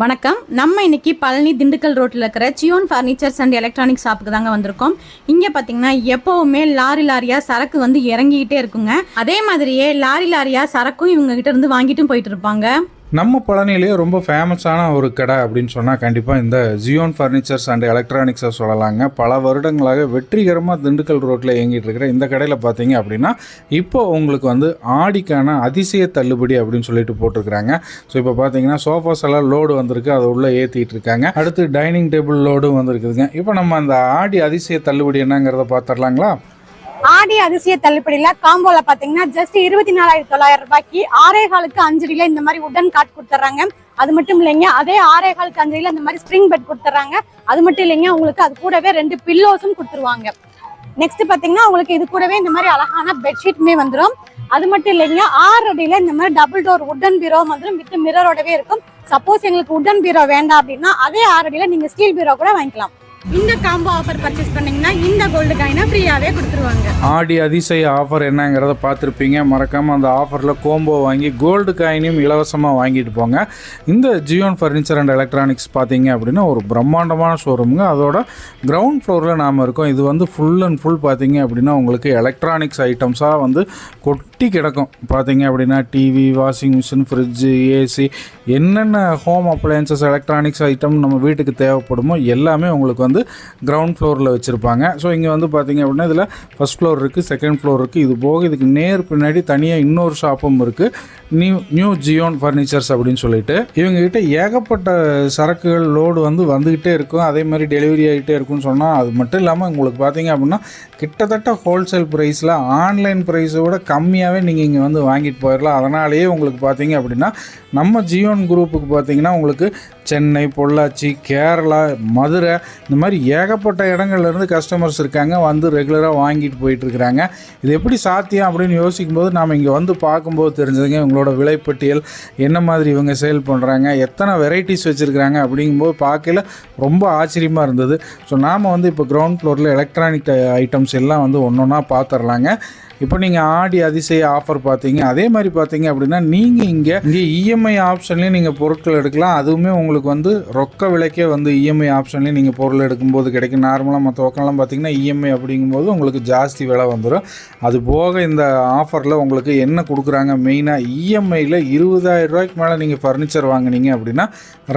வணக்கம். நம்ம இன்னைக்கு பழனி திண்டுக்கல் ரோட்டில் இருக்கிற சியோன் ஃபர்னிச்சர்ஸ் அண்ட் எலக்ட்ரானிக் ஷாப்புக்கு தாங்க வந்திருக்கோம். இங்கே பார்த்தீங்கன்னா எப்போவுமே லாரி லாரியாக சரக்கு வந்து இறங்கிக்கிட்டே இருக்குங்க. அதே மாதிரியே லாரி லாரியாக சரக்கும் இவங்ககிட்ட இருந்து வாங்கிட்டும் போயிட்டு இருப்பாங்க. நம்ம பழனிலேயே ரொம்ப ஃபேமஸான ஒரு கடை அப்படின்னு சொன்னால் கண்டிப்பாக இந்த ஜியோன் ஃபர்னிச்சர்ஸ் அண்ட் எலக்ட்ரானிக்ஸை சொல்லலாங்க. பல வருடங்களாக வெற்றிகரமாக திண்டுக்கல் ரோட்டில் இயங்கிட்டு இருக்கிற இந்த கடையில் பார்த்தீங்க அப்படின்னா இப்போ உங்களுக்கு வந்து ஆடிக்கான அதிசய தள்ளுபடி அப்படின்னு சொல்லிட்டு போட்டிருக்கிறாங்க. ஸோ இப்போ பார்த்தீங்கன்னா சோஃபாஸ் எல்லாம் லோடு வந்திருக்கு அதை உள்ளே ஏற்றிட்டு இருக்காங்க. அடுத்து டைனிங் டேபிள் லோடும் வந்திருக்குதுங்க. இப்போ நம்ம அந்த ஆடி அதிசய தள்ளுபடி என்னங்கிறத பார்த்துடலாங்களா ஆடி அதிசய தள்ளுபடியில காம்போல பாத்தீங்கன்னா ஜஸ்ட் இருபத்தி நாலாயிரத்தி தொள்ளாயிரம் ரூபாய்க்கு ஆறே காலுக்கு அஞ்சடியில இந்த மாதிரி உடன் காட் கொடுத்துறாங்க அது மட்டும் இல்லைங்க அதே ஆறே காலுக்கு அஞ்சடியில இந்த மாதிரி ஸ்ப்ரிங் பெட் கொடுத்துறாங்க அது மட்டும் இல்லைங்க உங்களுக்கு அது கூடவே ரெண்டு பில்லோஸும் கொடுத்துருவாங்க. நெக்ஸ்ட் பாத்தீங்கன்னா உங்களுக்கு இது கூடவே இந்த மாதிரி அழகான பெட்ஷீட்டுமே வந்துடும் அது மட்டும் இல்லைங்க ஆறு அடியில இந்த மாதிரி டபுள் டோர் உடன் பீரோ வந்துடும் வித் மிரரோடவே இருக்கும். சப்போஸ் எங்களுக்கு உடன் பீரோ வேண்டாம் அப்படின்னா அதே ஆறு அடியில நீங்க ஸ்டீல் பீரோ கூட வாங்கிக்கலாம். இந்த காம்போ ஆஃபர் பர்ச்சேஸ் பண்ணீங்கன்னா இந்த கோல்டு காயினை ஃப்ரீயாகவே கொடுத்துருவாங்க. ஆடி அதிசய ஆஃபர் என்னங்கிறத பார்த்துருப்பீங்க. மறக்காமல் அந்த ஆஃபரில் கோம்போ வாங்கி கோல்டு காயினையும் இலவசமாக வாங்கிட்டு போங்க. இந்த ஜியோன் ஃபர்னிச்சர் அண்ட் எலக்ட்ரானிக்ஸ் பார்த்தீங்க அப்படின்னா ஒரு பிரம்மாண்டமான ஷோரூமுங்க அதோட கிரவுண்ட் ஃப்ளோரில் நாம் இருக்கோம். இது வந்து ஃபுல் அண்ட் ஃபுல் பார்த்தீங்க அப்படின்னா உங்களுக்கு எலக்ட்ரானிக்ஸ் ஐட்டம்ஸாக வந்து கொட் கொட்டி கிடக்கும். பார்த்தீங்க அப்படின்னா TV washing machine fridge AC என்னென்ன ஹோம் அப்ளையன்சஸ் எலக்ட்ரானிக்ஸ் ஐட்டம் நம்ம வீட்டுக்கு தேவைப்படுமோ எல்லாமே உங்களுக்கு வந்து கிரவுண்ட் ஃப்ளோரில் வச்சுருப்பாங்க. ஸோ இங்கே வந்து பார்த்தீங்க அப்படின்னா இதில் ஃபஸ்ட் ஃப்ளோர் இருக்குது செகண்ட் ஃப்ளோர் இருக்குது இது போக இதுக்கு நேர் பின்னாடி தனியாக இன்னொரு ஷாப்பும் இருக்குது நியூ நியூ ஜியோன் ஃபர்னிச்சர்ஸ் அப்படின்னு சொல்லிட்டு இவங்ககிட்ட ஏகப்பட்ட சரக்குகள் லோடு வந்து வந்துக்கிட்டே இருக்கும். அதே மாதிரி டெலிவரி ஆகிட்டே இருக்கும்னு சொன்னால் அது மட்டும் இல்லாமல் உங்களுக்கு பார்த்தீங்க அப்படின்னா கிட்டத்தட்ட ஹோல்சேல் ப்ரைஸில் ஆன்லைன் ப்ரைஸை விட கம்மியாகவே நீங்கள் இங்கே வந்து வாங்கிட்டு போயிடலாம் அதனாலேயே உங்களுக்கு பார்த்தீங்க அப்படின்னா நம்ம ஜியோன் குரூப்புக்கு பார்த்தீங்கன்னா உங்களுக்கு சென்னை பொள்ளாச்சி கேரளா மதுரை இந்த மாதிரி ஏகப்பட்ட இடங்கள்லேருந்து கஸ்டமர்ஸ் இருக்காங்க. வந்து ரெகுலராக வாங்கிட்டு போயிட்டுருக்குறாங்க இது எப்படி சாத்தியம் அப்படின்னு யோசிக்கும்போது நாம் இங்கே வந்து பார்க்கும்போது தெரிஞ்சதுங்க இவங்களோட விலைப்பட்டியல் என்ன மாதிரி இவங்க சேல் பண்ணுறாங்க எத்தனை வெரைட்டிஸ் வச்சுருக்குறாங்க அப்படிங்கும்போது பார்க்கல ரொம்ப ஆச்சரியமாக இருந்தது. ஸோ நாம் வந்து இப்போ கிரவுண்ட் ஃப்ளோரில் எலக்ட்ரானிக் ஐட்டம்ஸ் எல்லாம் வந்து ஒன்று ஒன்றா பார்த்துர்லாங்க இப்போ நீங்கள் ஆடி அதிசய ஆஃபர் பார்த்தீங்க அதே மாதிரி பார்த்தீங்க அப்படின்னா நீங்கள் இங்கே இங்கே இஎம்ஐ ஆப்ஷன்லேயும் நீங்கள் பொருட்கள் எடுக்கலாம். அதுவுமே உங்களுக்கு வந்து ரொக்க விலைக்கே வந்து இஎம்ஐ ஆப்ஷன்லேயும் நீங்கள் பொருள் எடுக்கும்போது கிடைக்கும். நார்மலாக மற்ற பக்கம்லாம் பார்த்தீங்கன்னா இஎம்ஐ அப்படிங்கும்போது உங்களுக்கு ஜாஸ்தி விலை வந்துடும் அது போக இந்த ஆஃபரில் உங்களுக்கு என்ன கொடுக்குறாங்க? மெயினாக இஎம்ஐயில் இருபதாயிரம் ரூபாய்க்கு மேலே நீங்கள் ஃபர்னிச்சர் வாங்குனீங்க அப்படின்னா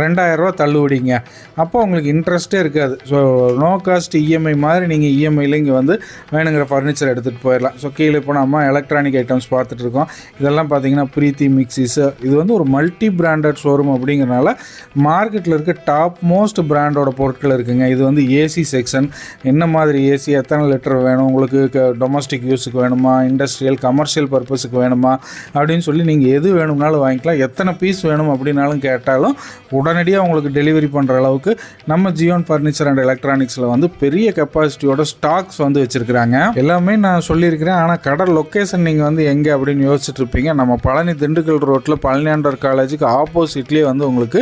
ரெண்டாயிரரூவா தள்ளுபடிங்க. அப்போ உங்களுக்கு இன்ட்ரெஸ்ட்டே இருக்காது. ஸோ நோ காஸ்ட் இஎம்ஐ மாதிரி நீங்கள் இஎம்ஐயில் இங்கே வந்து வேணுங்கிற ஃபர்னிச்சர் எடுத்துகிட்டு போயிடலாம் ஸோ கீழே இப்போ நம்ம எலக்ட்ரானிக் ஐட்டம்ஸ் பார்த்துட்டு இருக்கோம். இதெல்லாம் பார்த்தீங்கன்னா பிரீத்தி மிக்சிஸு இது வந்து ஒரு மல்டி பிராண்டட் ஷோரூம் அப்படிங்கிறனால மார்க்கெட்டில் இருக்க டாப் மோஸ்ட் பிராண்டோட பொருட்கள் இருக்குங்க. இது வந்து ஏசி செக்ஷன் என்ன மாதிரி ஏசி எத்தனை லிட்டர் வேணும்? உங்களுக்கு டொமஸ்டிக் யூஸுக்கு வேணுமா? இண்டஸ்ட்ரியல் கமர்ஷியல் பர்பஸுக்கு வேணுமா? அப்படின்னு சொல்லி நீங்கள் நீங்கள் எது வேணும்னாலும் வாங்கிக்கலாம். எத்தனை பீஸ் வேணும் அப்படின்னாலும் கேட்டாலும் உடனடியாக உங்களுக்கு டெலிவரி பண்ணுற அளவுக்கு நம்ம ஜியோன் ஃபர்னிச்சர் அண்ட் எலக்ட்ரானிக்ஸில் வந்து பெரிய கெப்பாசிட்டியோட ஸ்டாக்ஸ் வந்து வச்சுருக்கிறாங்க. எல்லாமே நான் சொல்லியிருக்கிறேன். ஆனால் கடை லொக்கேஷன் நீங்கள் வந்து எங்கே அப்படின்னு யோசிச்சுட்டு இருப்பீங்க. நம்ம பழனி திண்டுக்கல் ரோட்டில் பழனியாண்டர் காலேஜுக்கு ஆப்போசிட்லேயே வந்து உங்களுக்கு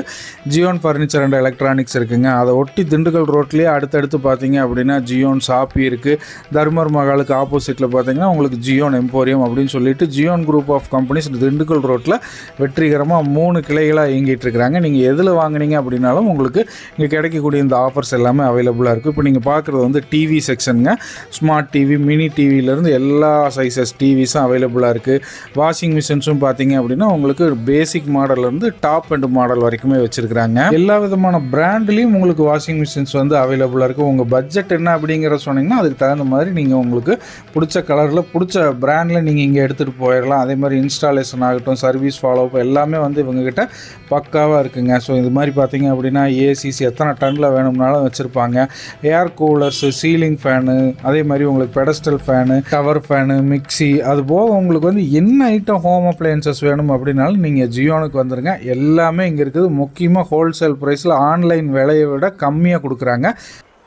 ஜியோன் ஃபர்னிச்சர் அண்ட் எலக்ட்ரானிக்ஸ் இருக்குங்க. அதை ஒட்டி திண்டுக்கல் ரோட்லேயே அடுத்தடுத்து பார்த்தீங்க அப்படின்னா ஜியோன் ஷாப்பி இருக்குது தர்மர் மகாலுக்கு ஆப்போசிட்டில் பார்த்தீங்கன்னா உங்களுக்கு ஜியோன் எம்போரியம் அப்படின்னு சொல்லிட்டு Zion group of companies Dindigul ரோட்டில் வெற்றிகரமாக மூணு கிளைகளாக இயங்கிட்டு இருக்கிறாங்க. நீங்கள் எதில் வாங்குனீங்க அப்படின்னாலும் உங்களுக்கு இங்கே கிடைக்கக்கூடிய இந்த ஆஃபர்ஸ் எல்லாமே அவைலபிளாக இருக்குது இப்போ நீங்கள் பார்க்குறது வந்து டிவி செக்ஷனுங்க ஸ்மார்ட் டிவி மினி டிவியிலேருந்து எல்லா சைஸஸ் டிவிஸும் அவைலபிளாக இருக்குது வாஷிங் மிஷின்ஸும் பார்த்தீங்க அப்படின்னா உங்களுக்கு பேசிக் மாடல்லேருந்து டாப் அண்ட் மாடல் வரைக்குமே வச்சுருக்கிறாங்க. எல்லா விதமான பிராண்ட்லேயும் உங்களுக்கு வாஷிங் மிஷின்ஸ் வந்து அவைலபிளாக இருக்குது உங்கள் பட்ஜெட் என்ன அப்படிங்கிற சொன்னீங்கன்னா அதுக்கு தகுந்த மாதிரி நீங்கள் உங்களுக்கு பிடிச்ச கலரில் பிடிச்ச பிராண்டில் நீங்கள் இங்கே எடுத்துகிட்டு போயிடலாம் அதே மாதிரி இன்ஸ்டாலேஷன் ஆகட்டும் சர்வீஸ் ஃபாலோ எல்லாமே வந்து இவங்ககிட்ட பக்காவாக இருக்குங்க. ஸோ இது மாதிரி பார்த்தீங்க அப்படின்னா ஏசிசி எத்தனை டன்னில் வேணும்னாலும் வச்சுருப்பாங்க. ஏர் கூலர்ஸு சீலிங் ஃபேனு அதே மாதிரி உங்களுக்கு pedestal fan tower fan mixie அது போக உங்களுக்கு வந்து என்ன ஐட்டம் ஹோம் அப்ளையன்சஸ் வேணும் அப்படின்னாலும் நீங்கள் ஜியோனுக்கு வந்துடுங்க எல்லாமே இங்கே இருக்குது. முக்கியமாக ஹோல்சேல் ப்ரைஸில் ஆன்லைன் விலையை விட கம்மியாக கொடுக்குறாங்க.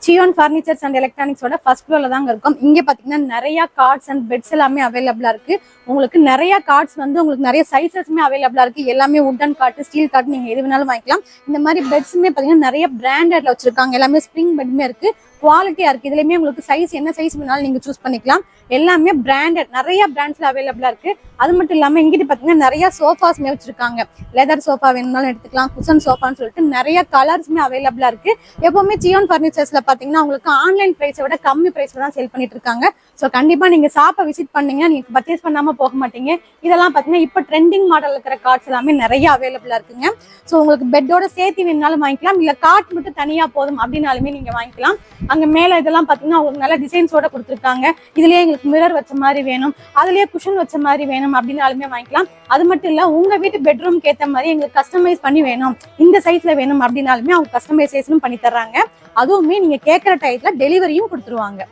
சியோன் ஃபர்னிச்சர்ஸ் அண்ட் எலக்ட்ரானிக்ஸோட ஃபர்ஸ்ட் ஃப்ளோரில் தாங்க இருக்கும். இங்க பாத்தீங்கன்னா நிறையா கார்ட்ஸ் அண்ட் பெட்ஸ் எல்லாமே அவைலபிளாக இருக்கு. உங்களுக்கு நிறைய கார்ட்ஸ் வந்து உங்களுக்கு நிறைய சைஸஸ்மே அவைலபிளா இருக்கு. எல்லாமே உட்டன் கார்ட் ஸ்டீல் கார்ட் நீங்க எது வேணாலும் வாங்கிக்கலாம். இந்த மாதிரி பெட்ஸுமே பாத்தீங்கன்னா நிறைய பிராண்டட்ல வச்சிருக்காங்க. எல்லாமே ஸ்ப்ரிங் பெட்மே இருக்கு. குவாலிட்டியா இருக்கு. இதுலயுமே உங்களுக்கு சைஸ் என்ன சைஸ் வேணாலும் நீங்க சூஸ் பண்ணிக்கலாம். எல்லாமே பிராண்டட் நிறைய பிராண்ட்ஸ்ல அவைலபிளா இருக்கு. அது மட்டும் இல்லாம இங்கிட்டு பாத்தீங்கன்னா நிறைய சோஃபாஸ்மே வச்சிருக்காங்க. லெதர் சோஃபா வேணும்னாலும் எடுத்துக்கலாம். குசன் சோஃபான்னு சொல்லிட்டு நிறைய கலர்ஸ்மே அவைலபிளா இருக்கு. எப்பவுமே சியோன் பர்னிச்சர்ஸ்ல பாத்தீங்கன்னா உங்களுக்கு ஆன்லைன் பிரைஸை விட கம்மி பிரைஸ்ல தான் சேல் பண்ணிட்டு இருக்காங்க. ஸோ கண்டிப்பா நீங்க ஷாப்பை விசிட் பண்ணீங்கன்னா நீங்க பர்ச்சேஸ் பண்ணாம போக மாட்டீங்க. இதெல்லாம் பாத்தீங்கன்னா இப்போ ட்ரெண்டிங் மாடல் இருக்கிற கார்ட்ஸ் எல்லாமே நிறைய அவைலபிளா இருக்குங்க. ஸோ உங்களுக்கு பெட்டோட சேர்த்து வேணும்னாலும் வாங்கிக்கலாம். இல்ல கார்ட் மட்டும் தனியா போதும் அப்படின்னாலுமே நீங்க வாங்கிக்கலாம். அங்க மேல இதெல்லாம் பாத்தீங்கன்னா உங்களுக்கு நல்ல டிசைன்ஸோட கொடுத்துருக்காங்க. இதுலயே எங்களுக்கு மிரர் வச்ச மாதிரி வேணும். அதுலயே குஷன் வச்ச மாதிரி வேணும் அப்படின்னாலுமே வாங்கிக்கலாம். அது மட்டும் இல்ல உங்க வீட்டு பெட்ரூம்க்கு ஏத்த மாதிரி எங்களுக்கு கஸ்டமைஸ் பண்ணி வேணும். இந்த சைஸ்ல வேணும் அப்படின்னாலுமே அவங்க கஸ்டமைசேஷனும் பண்ணி தர்றாங்க. அதுவுமே நீங்க கேட்குற டயத்துல டெலிவரியும் கொடுத்துருவாங்க.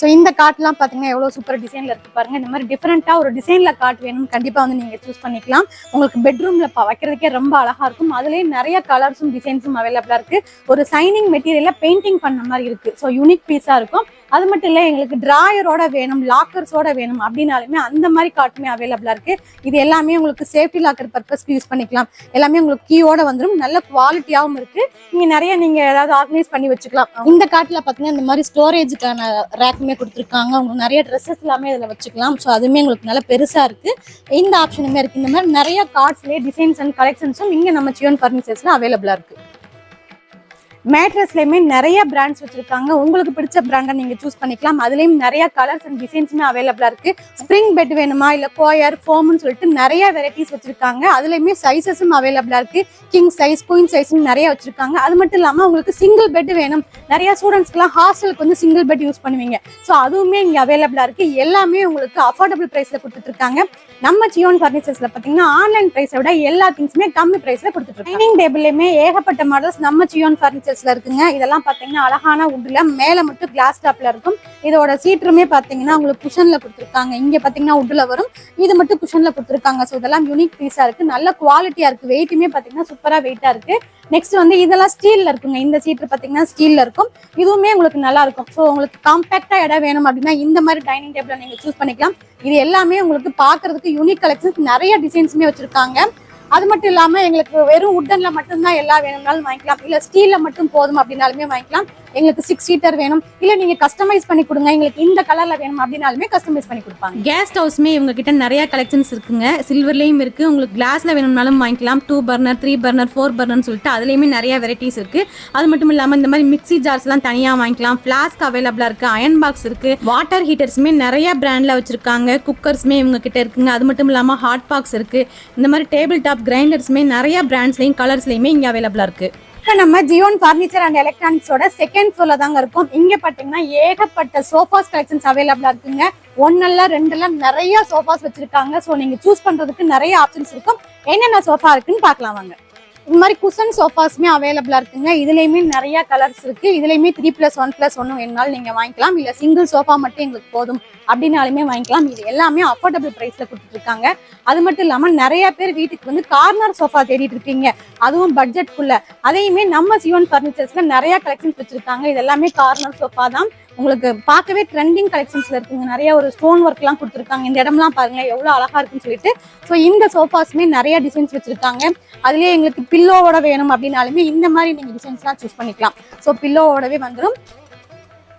ஸோ இந்த கார்ட்லாம் பார்த்தீங்கன்னா எவ்வளோ சூப்பர் டிசைனில் இருக்கு பாருங்க. இந்த மாதிரி டிஃப்ரெண்ட்டாக ஒரு டிசைனில் கார்ட் வேணும்னு கண்டிப்பாக வந்து நீங்கள் சூஸ் பண்ணிக்கலாம். உங்களுக்கு பெட்ரூமில் வைக்கிறதுக்கே ரொம்ப அழகாக இருக்கும். அதுலேயே நிறைய கலர்ஸும் டிசைன்ஸும் அவைலபிளாக இருக்கு. ஒரு சைனிங் மெட்டீரியலில் பெயிண்டிங் பண்ண மாதிரி இருக்கு. ஸோ யூனிக் பீஸாக இருக்கும். அது மட்டும் இல்லை எங்களுக்கு ட்ராயரோட வேணும் லாக்கர்ஸோட வேணும் அப்படின்னாலுமே அந்த மாதிரி காட்டுமே அவைலபிளாக இருக்குது இது எல்லாமே உங்களுக்கு சேஃப்டி லாக்கர் பர்பஸ்க்கு யூஸ் பண்ணிக்கலாம். எல்லாமே உங்களுக்கு கீயோட வந்துடும் நல்ல குவாலிட்டியாகவும் இருக்குது நீங்கள் நிறைய நீங்கள் ஏதாவது ஆர்கனைஸ் பண்ணி வச்சுக்கலாம். இந்த காட்டில் பார்த்தீங்கன்னா இந்த மாதிரி ஸ்டோரேஜுக்கான ரேக்குமே கொடுத்துருக்காங்க. உங்களுக்கு நிறைய ட்ரெஸ்ஸஸ் எல்லாமே இதில் வச்சுக்கலாம். ஸோ அதுவுமே உங்களுக்கு நல்ல பெருசாக இருக்குது இந்த ஆப்ஷனுமே இருக்குது இந்த மாதிரி நிறைய கார்ட்ஸ்லேயே டிசைன்ஸ் அண்ட் கலெக்ஷன்ஸும் இங்கே நம்ம சியோன் ஃபர்னிச்சர்ஸில் அவைலபிளாக இருக்குது மேட்ரஸ்லேயுமே நிறைய பிராண்ட்ஸ் வச்சுருக்காங்க. உங்களுக்கு பிடிச்ச பிராண்டை நீங்கள் சூஸ் பண்ணிக்கலாம். அதுலேயும் நிறைய கலர்ஸ் அண்ட் டிசைன்ஸுமே அவைலபிளாக இருக்குது ஸ்ப்ரிங் பெட் வேணுமா? இல்லை கோயர் ஃபோம்னு சொல்லிட்டு நிறைய வெரைட்டிஸ் வச்சுருக்காங்க. அதுலேயுமே சைஸஸும் அவைலபிளாக இருக்குது கிங் சைஸ் குயின் சைஸ்னு நிறைய வச்சுருக்காங்க. அது மட்டும் இல்லாமல் உங்களுக்கு சிங்கிள் பெட் வேணும். நிறைய ஸ்டூடெண்ட்ஸ்க்குலாம் ஹாஸ்டலுக்கு வந்து சிங்கிள் பெட் யூஸ் பண்ணுவீங்க. ஸோ அதுவுமே இங்கே அவைலபிளாக இருக்குது எல்லாமே உங்களுக்கு அஃபோர்டபுள் ப்ரைஸில் கொடுத்துட்ருக்காங்க நம்ம ஜியோன் ஃபர்னிச்சர்ஸில் பார்த்தீங்கன்னா ஆன்லைன் ப்ரைஸை விட எல்லா திங்ஸுமே கம்மி ப்ரைஸில் கொடுத்துட்டு டைனிங் டேபிள்லயுமே ஏகப்பட்ட மாடல்ஸ் நம்ம சியோன் ஃபர்னிச்சர்ஸ்ல இருக்குங்க. இதெல்லாம் பாத்தீங்கன்னா அழகான உட்ல மேல மட்டும் கிளாஸ் டாப்ல இருக்கும். இதோட சீட்ருமே பாத்தீங்கன்னா உங்களுக்கு குஷன்ல கொடுத்துருக்காங்க. இங்க பாத்தீங்கன்னா உட்ல வரும். இது மட்டும் குஷன்ல கொடுத்துருக்காங்க. ஸோ இதெல்லாம் யூனிக் பீஸா இருக்கு. நல்ல குவாலிட்டியா இருக்கு. வெயிட்டுமே பாத்தீங்கன்னா சூப்பரா வெயிட்டா இருக்கு. நெக்ஸ்ட் வந்து இதெல்லாம் ஸ்டீல்ல இருக்குங்க. இந்த சீட்டு பாத்தீங்கன்னா ஸ்டீல்ல இருக்கும். இதுவுமே உங்களுக்கு நல்லா இருக்கும். ஸோ உங்களுக்கு காம்பாக்டா இடம் வேணும் அப்படின்னா இந்த மாதிரி டைனிங் டேபிள் நீங்க சூஸ் பண்ணிக்கலாம். இது எல்லாமே உங்களுக்கு பார்க்கறதுக்கு யூனிக் கலெக்ஷன்ஸ் நிறைய டிசைன்ஸுமே வச்சிருக்காங்க. அது மட்டும் இல்லாமல் எங்களுக்கு வெறும் உட்டனில் மட்டும்தான் எல்லா வேணும்னாலும் வாங்கிக்கலாம். இல்லை ஸ்டீலில் மட்டும் போதும் அப்படின்னாலுமே வாங்கிக்கலாம். எங்களுக்கு சிக்ஸ் சீட்டர் வேணும். இல்ல நீங்க கஸ்டமைஸ் பண்ணி கொடுங்க. எங்களுக்கு இந்த கலர்ல வேணும் அப்படின்னாலுமே கஸ்டமைஸ் பண்ணி கொடுப்பாங்க. கேஸ் ஹவுஸ்மே இவங்க கிட்ட நிறைய கலெக்ஷன்ஸ் இருக்குங்க. சில்வர்லேயும் இருக்கு. உங்களுக்கு கிளாஸ்ல வேணும்னாலும் வாங்கிக்கலாம். Two burner three burner four பர்னர்னு சொல்லிட்டு அதுலேயுமே நிறைய வெரைட்டிஸ் இருக்கு. அது மட்டும் இல்லாமல் இந்த மாதிரி மிக்ஸி ஜார்ஸ்லாம் தனியாக வாங்கிக்கலாம். ஃப்ளாஸ்க் அவைலபிளாக இருக்கு. அயன் பாக்ஸ் இருக்கு. வாட்டர் ஹீட்டர்ஸுமே நிறைய பிராண்டில் வச்சிருக்காங்க. குக்கர்ஸ்மே இவங்க கிட்ட இருக்குங்க. அது மட்டும் இல்லாமல் ஹாட் பாக்ஸ் இருக்கு. இந்த மாதிரி டேபிள் டாப் கிரைண்டர்ஸுமே நிறைய பிராண்ட்ஸ்லையும் கலர்ஸ்லையுமே இங்கே அவைலபிளாக இருக்கு. நம்ம ஜியோன் ஃபர்னிச்சர் அண்ட் எலக்ட்ரானிக்ஸோட செகண்ட் ஃப்ளோர்ல தாங்க இருக்கும். இங்க பாத்தீங்கன்னா ஏகப்பட்ட சோஃபாஸ் கலெக்ஷன்ஸ் அவைலபிளா இருக்குங்க. ஒன்னெல்லாம் ரெண்டுல நிறைய சோஃபாஸ் வச்சிருக்காங்க. ஸோ நீங்க சூஸ் பண்றதுக்கு நிறைய ஆப்ஷன்ஸ் இருக்கும். என்னென்ன சோஃபா இருக்குன்னு பார்க்கலாம் வாங்க. இந்த மாதிரி குஷன் சோஃபாஸ்மே அவைலபிளாக இருக்குங்க. இதுலேயுமே நிறையா கலர்ஸ் இருக்குது இதுலேயுமே த்ரீ ப்ளஸ் ஒன் ப்ளஸ் ஒன்று வேணுனாலும் நீங்கள் வாங்கிக்கலாம். இல்லை சிங்கிள் சோஃபா மட்டும் எங்களுக்கு போதும் அப்படின்னாலுமே வாங்கிக்கலாம். இது எல்லாமே அஃபோர்டபுள் ப்ரைஸில் கொடுத்துட்ருக்காங்க அது மட்டும் இல்லாமல் நிறையா பேர் வீட்டுக்கு வந்து கார்னர் சோஃபா தேடிட்டு இருக்கீங்க. அதுவும் பட்ஜெட்குள்ளே அதையுமே நம்ம சிவன் ஃபர்னிச்சர்ஸில் நிறையா கலெக்ஷன்ஸ் வச்சுருக்காங்க. இது எல்லாமே கார்னர் சோஃபா தான். உங்களுக்கு பார்க்கவே ட்ரெண்டிங் கலெக்ஷன்ஸ்ல இருக்குங்க. நிறைய ஒரு ஸ்டோன் ஒர்க் எல்லாம் கொடுத்துருக்காங்க. இந்த இடம்லாம் பாருங்க எவ்வளவு அழகா இருக்குன்னு சொல்லிட்டு. ஸோ இந்த சோஃபாஸ்மே நிறைய டிசைன்ஸ் வச்சிருக்காங்க. அதுலயே எங்களுக்கு பில்லோவோட வேணும் அப்படின்னாலுமே இந்த மாதிரி நீங்க டிசைன்ஸ்லாம் சூஸ் பண்ணிக்கலாம். ஸோ பில்லோவோடவே வந்துடும்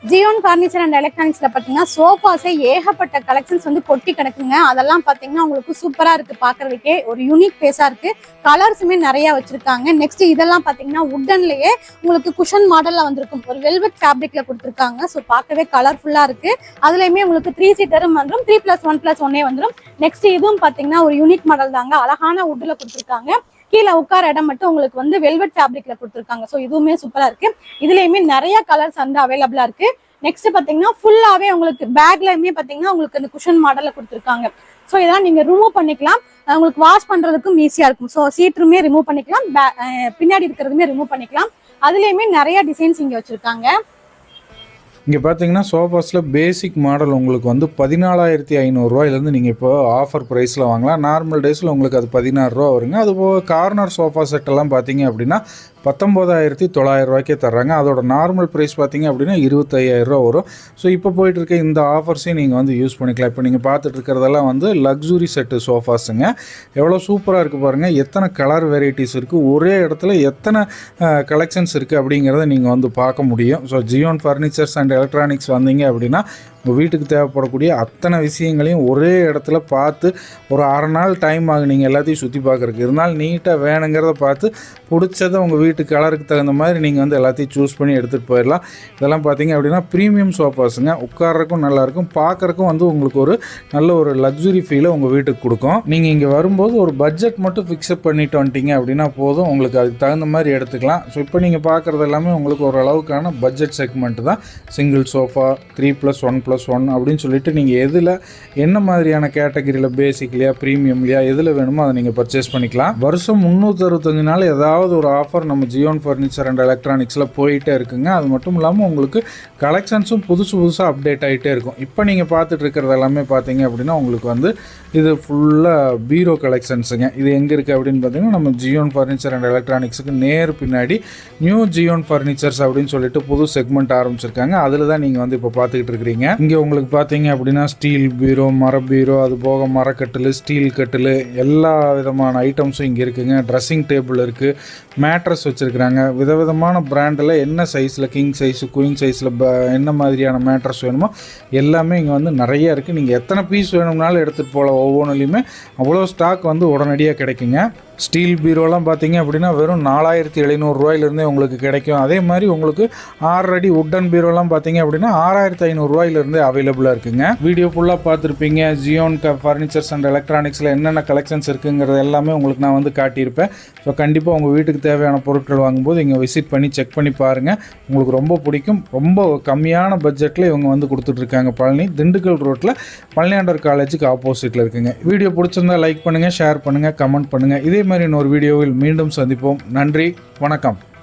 ஜியோன் ஃபர்னிச்சர் அண்ட் எலக்ட்ரானிக்ஸில் பார்த்தீங்கன்னா சோஃபாஸே ஏகப்பட்ட கலெக்ஷன்ஸ் வந்து கொட்டி கிடக்குங்க. அதெல்லாம் பார்த்தீங்கன்னா உங்களுக்கு சூப்பராக இருக்குது பார்க்குறதுக்கே ஒரு யூனிக் பேஸாக இருக்குது கலர்ஸுமே நிறையா வச்சுருக்காங்க. நெக்ஸ்ட் இதெல்லாம் பார்த்தீங்கன்னா உட்டன்லேயே உங்களுக்கு குஷன் மாடலில் வந்திருக்கும். ஒரு வெல்வெட் ஃபேப்ரிக்கில் கொடுத்துருக்காங்க. ஸோ பார்க்கவே கலர்ஃபுல்லாக இருக்குது அதுலேயுமே உங்களுக்கு த்ரீ சீட்டரும் வந்துடும் த்ரீ ப்ளஸ் ஒன் ப்ளஸ் ஒன்னே வந்துடும் நெக்ஸ்ட் இதுவும் பார்த்தீங்கன்னா ஒரு யூனிக் மாடல் தாங்க. அழகான உட்டில் கொடுத்துருக்காங்க. கீழே உட்கார இடம் மட்டும் உங்களுக்கு வந்து வெல்வெட் ஃபேப்ரிக்ல கொடுத்துருக்காங்க. ஸோ இதுவுமே சூப்பரா இருக்கு. இதுலயுமே நிறைய கலர்ஸ் வந்து அவைலபிளா இருக்கு. நெக்ஸ்ட் பாத்தீங்கன்னா ஃபுல்லாவே உங்களுக்கு பேக்லயுமே பாத்தீங்கன்னா உங்களுக்கு அந்த குஷன் மாடல்ல கொடுத்துருக்காங்க. ஸோ இதெல்லாம் நீங்க ரிமூவ் பண்ணிக்கலாம். உங்களுக்கு வாஷ் பண்றதுக்கும் ஈஸியா இருக்கும். ஸோ சீட்ருமே ரிமூவ் பண்ணிக்கலாம். பே- பின்னாடி இருக்கிறதுமே ரிமூவ் பண்ணிக்கலாம். அதுலயுமே நிறைய டிசைன்ஸ் இங்க வச்சிருக்காங்க. இங்கே பார்த்தீங்கன்னா சோஃபாஸில் பேசிக் மாடல் உங்களுக்கு வந்து பதினாலாயிரத்தி ஐநூறுரூவாயிலேருந்து நீங்கள் இப்போ ஆஃபர் ப்ரைஸில் வாங்கலாம். நார்மல் டேஸில் உங்களுக்கு அது பதினாறுரூவா வருங்க. அது போக கார்னர் சோஃபா செட்டெல்லாம் பார்த்தீங்க அப்படின்னா பத்தொம்போதாயிரத்தி தொள்ளாயிரம் ரூபாய்க்கே தர்றாங்க. அதோட நார்மல் ப்ரைஸ் பார்த்தீங்க அப்படின்னா இருபத்தையாயிரம் ரூபா வரும். ஸோ இப்போ போயிட்டு இருக்க இந்த ஆஃபர்ஸையும் நீங்கள் வந்து யூஸ் பண்ணிக்கலாம். இப்போ நீங்கள் பார்த்துட்டு இருக்கிறதெல்லாம் வந்து லக்ஸுரி செட்டு சோஃபாஸுங்க எவ்வளோ சூப்பராக இருக்குது பாருங்கள் எத்தனை கலர் வெரைட்டிஸ் இருக்குது ஒரே இடத்துல எத்தனை கலெக்ஷன்ஸ் இருக்குது அப்படிங்கிறத நீங்கள் வந்து பார்க்க முடியும். So Zion furnitures and electronics வந்தீங்க அப்படின்னா உங்கள் வீட்டுக்கு தேவைப்படக்கூடிய அத்தனை விஷயங்களையும் ஒரே இடத்துல பார்த்து ஒரு அரை நாள் டைம் ஆகும் நீங்கள் எல்லாத்தையும் சுற்றி பார்க்குறக்கு இருந்தாலும் நீட்டாக வேணுங்கிறத பார்த்து பிடிச்சதை உங்கள் வீட்டு கலருக்கு தகுந்த மாதிரி நீங்கள் வந்து எல்லாத்தையும் சூஸ் பண்ணி எடுத்துகிட்டு போயிடலாம். இதெல்லாம் பார்த்தீங்க அப்படின்னா ப்ரீமியம் சோஃபாஸுங்க உட்கார்றதுக்கும் நல்லாயிருக்கும். பார்க்குறக்கும் வந்து உங்களுக்கு ஒரு நல்ல ஒரு லக்ஸுரி ஃபீலை உங்கள் வீட்டுக்கு கொடுக்கும். நீங்கள் இங்கே வரும்போது ஒரு பட்ஜெட் மட்டும் ஃபிக்ஸப் பண்ணிட்டு வந்துட்டீங்க அப்படின்னா போதும். உங்களுக்கு அதுக்கு தகுந்த மாதிரி எடுத்துக்கலாம். ஸோ இப்போ நீங்கள் பார்க்குறது எல்லாமே உங்களுக்கு ஓரளவுக்கான பட்ஜெட் செக்மெண்ட் தான். Single sofa three plus one plus one அப்படின்னு சொல்லிட்டு நீங்கள் எதில் என்ன மாதிரியான கேட்டகரியில் பேசிக்லையா ப்ரீமியம்லையா எதில் வேணுமோ அதை நீங்கள் பர்ச்சேஸ் பண்ணிக்கலாம். வருஷம் முந்நூற்றறுபத்தஞ்சு நாள் ஏதாவது ஒரு ஆஃபர் நம்ம ஜியோன் ஃபர்னிச்சர் அண்ட் எலக்ட்ரானிக்ஸில் போயிட்டே இருக்குங்க. அது மட்டும் இல்லாமல் உங்களுக்கு கலெக்ஷன்ஸும் புதுசு புதுசாக அப்டேட் ஆகிட்டே இருக்கும். இப்போ நீங்கள் பார்த்துட்டு இருக்கிறது எல்லாமே பார்த்தீங்க அப்படின்னா உங்களுக்கு வந்து இது ஃபுல்லாக பீரோ கலெக்ஷன்ஸுங்க இது எங்கே இருக்குது அப்படின்னு பார்த்தீங்கன்னா நம்ம ஜியோன் ஃபர்னிச்சர் அண்ட் எலக்ட்ரானிக்ஸுக்கு நேர் பின்னாடி நியூ ஜியோன் ஃபர்னிச்சர்ஸ் அப்படின்னு சொல்லிட்டு புது செக்மெண்ட் ஆரம்பிச்சிருக்காங்க. அதில் தான் நீங்கள் வந்து இப்போ பார்த்துக்கிட்டு இருக்கிறீங்க. இங்கே உங்களுக்கு பார்த்தீங்க அப்படின்னா ஸ்டீல் பீரோ மர பீரோ அது போக மரக்கட்டில் ஸ்டீல் கட்டில் எல்லா விதமான ஐட்டம்ஸும் இங்கே இருக்குங்க. ட்ரெஸ்ஸிங் டேபிள் இருக்குது மேட்ரஸ் வச்சுருக்குறாங்க. விதவிதமான பிராண்டில் என்ன சைஸில் கிங் சைஸு குயின் சைஸில் என்ன மாதிரியான மேட்ரஸ் வேணுமோ எல்லாமே இங்கே வந்து நிறைய இருக்குது நீங்கள் எத்தனை பீஸ் வேணும்னாலும் எடுத்துகிட்டு போகலாம். ஒவ்வொன்றுலையுமே அவ்வளோ ஸ்டாக் வந்து உடனடியாக கிடைக்குங்க. ஸ்டீல் பீரோலாம் பார்த்தீங்க அப்படின்னா வெறும் நாலாயிரத்தி எழுநூறுரூவாயிலேருந்தே உங்களுக்கு கிடைக்கும். அதே மாதிரி உங்களுக்கு ஆறு அடி உட்டன் பீரோலாம் பார்த்தீங்க அப்படின்னா ஆறாயிரத்தி ஐநூறுரூவாயிலேருந்தே அவைலபிளாக இருக்குங்க. வீடியோ ஃபுல்லாக பார்த்துருப்பீங்க. ஜியோன் க ஃபர்னிச்சர்ஸ் அண்ட் எலக்ட்ரானிக்ஸில் என்னென்ன கலெக்ஷன்ஸ் இருக்குங்கிறது எல்லாமே உங்களுக்கு நான் வந்து காட்டியிருப்பேன். ஸோ கண்டிப்பாக உங்கள் வீட்டுக்கு தேவையான பொருட்கள் வாங்கும்போது இங்கே விசிட் பண்ணி செக் பண்ணி பாருங்கள் உங்களுக்கு ரொம்ப பிடிக்கும். ரொம்ப கம்மியான பட்ஜெட்டில் இவங்க வந்து கொடுத்துட்ருக்காங்க பழனி. திண்டுக்கல் ரோட்டில் பழனியாண்டர் காலேஜுக்கு ஆப்போசிட்டில் இருக்குங்க. வீடியோ பிடிச்சிருந்தா லைக் பண்ணுங்கள் ஷேர் பண்ணுங்கள் கமெண்ட் பண்ணுங்கள் இதே மாதிரி இன்னொரு வீடியோவில் மீண்டும் சந்திப்போம். நன்றி வணக்கம்.